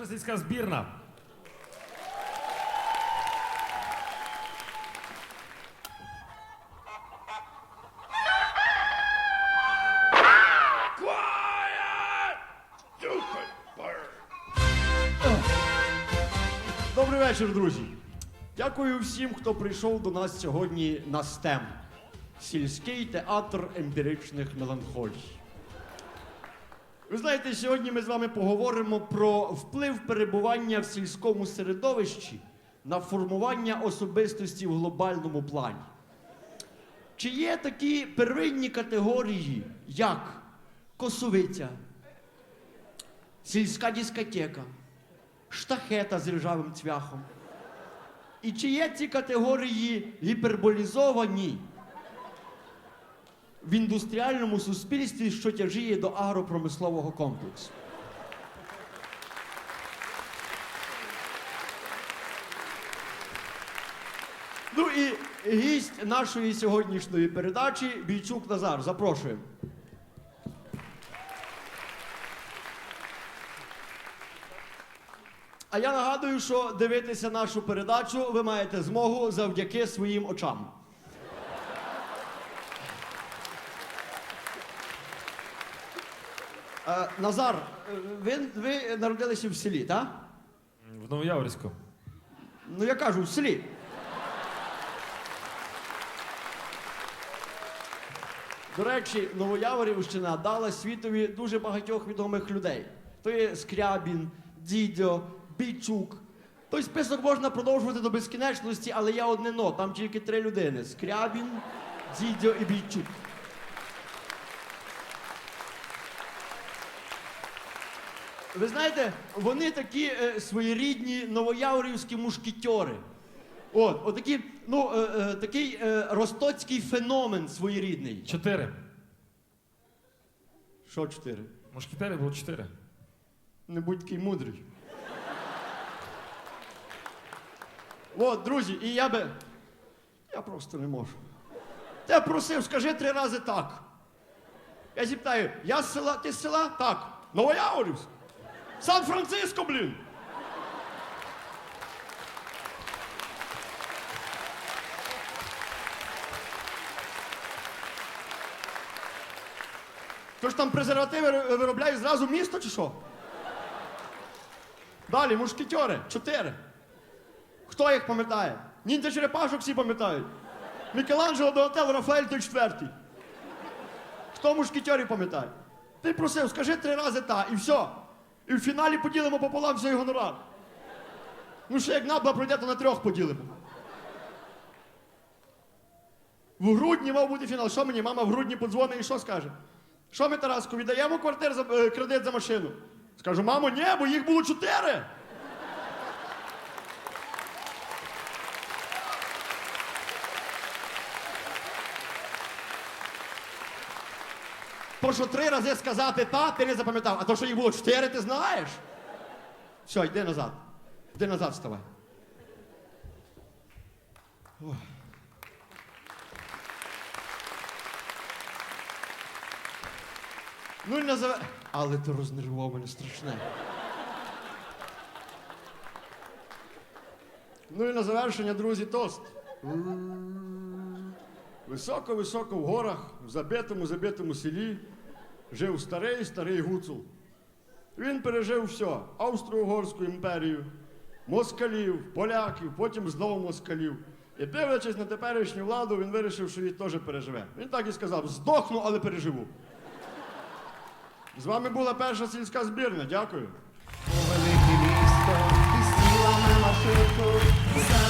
Перша сільська збірна. Добрий вечір, друзі. Дякую всім, хто прийшов до нас сьогодні на STEM. Сільський театр емпіричних меланхолій. Ви знаєте, сьогодні ми з вами поговоримо про вплив перебування в сільському середовищі на формування особистості в глобальному плані. Чи є такі первинні категорії, як косовиця, сільська дискотека, штахета з ржавим цвяхом? І чи є ці категорії гіперболізовані в індустріальному суспільстві, що тяжіє до агропромислового комплексу? Ну і гість нашої сьогоднішньої передачі Бійчук Назар. Запрошуємо. А я нагадую, що дивитися нашу передачу ви маєте змогу завдяки своїм очам. Е, Назар, е, ви, ви народилися в селі, так? В Новояворську. Ну я кажу, в селі. До речі, Новояворівщина дала світові дуже багатьох відомих людей. То є Скрябін, Дідьо, Бійчук. Той список можна продовжувати до безкінечності, але я одне но, там тільки три людини: Скрябін, Дідьо і Бійчук. Ви знаєте, вони такі е, своєрідні новояворівські мушкетьори. От, отакі, ну, е, е, такий е, ростоцький феномен своєрідний. Чотири. Що чотири? Мушкетери було чотири. Не будь такий мудрий. От, друзі, і я би. Я просто не можу. Ти просив, скажи три рази так. Я зіптаю, я з села, ти з села? Так. Новояворівськ. Сан-Франциско, блін. То ж там презервативи виробляють зразу місто чи що? Далі, мушкетери, чотири. Хто їх пам'ятає? Ніндзя черепашок всі пам'ятають. Мікеланджело Донателло, Рафаель той четвертий. Хто мушкетерів пам'ятає? Ти просив, скажи три рази та, і все. І в фіналі поділимо пополам всій гонорар. Ну ще як набла пройде, то на трьох поділимо. В грудні мав бути фінал. Що мені? Мама в грудні подзвонить і що скаже? Що ми, Тараску, віддаємо квартир за е, кредит за машину? Скажу, мамо, ні, бо їх було чотири. Що три рази сказати та, ти не запам'ятав, а то, що їх було чотири, ти знаєш. Все, йди назад. Йди назад вставай. Ну і називе. Але ти рознервував мене страшне. Ну і на завершення, друзі, тост. Високо-високо в горах, в забитому, забитому селі, жив старий старий гуцул. Він пережив все: Австро-Угорську імперію, москалів, поляків, потім знову москалів. І дивлячись на теперішню владу, він вирішив, що її теж переживе. Він так і сказав: здохну, але переживу. З вами була перша сільська збірна. Дякую. Велике місто, ти сіла на машинку,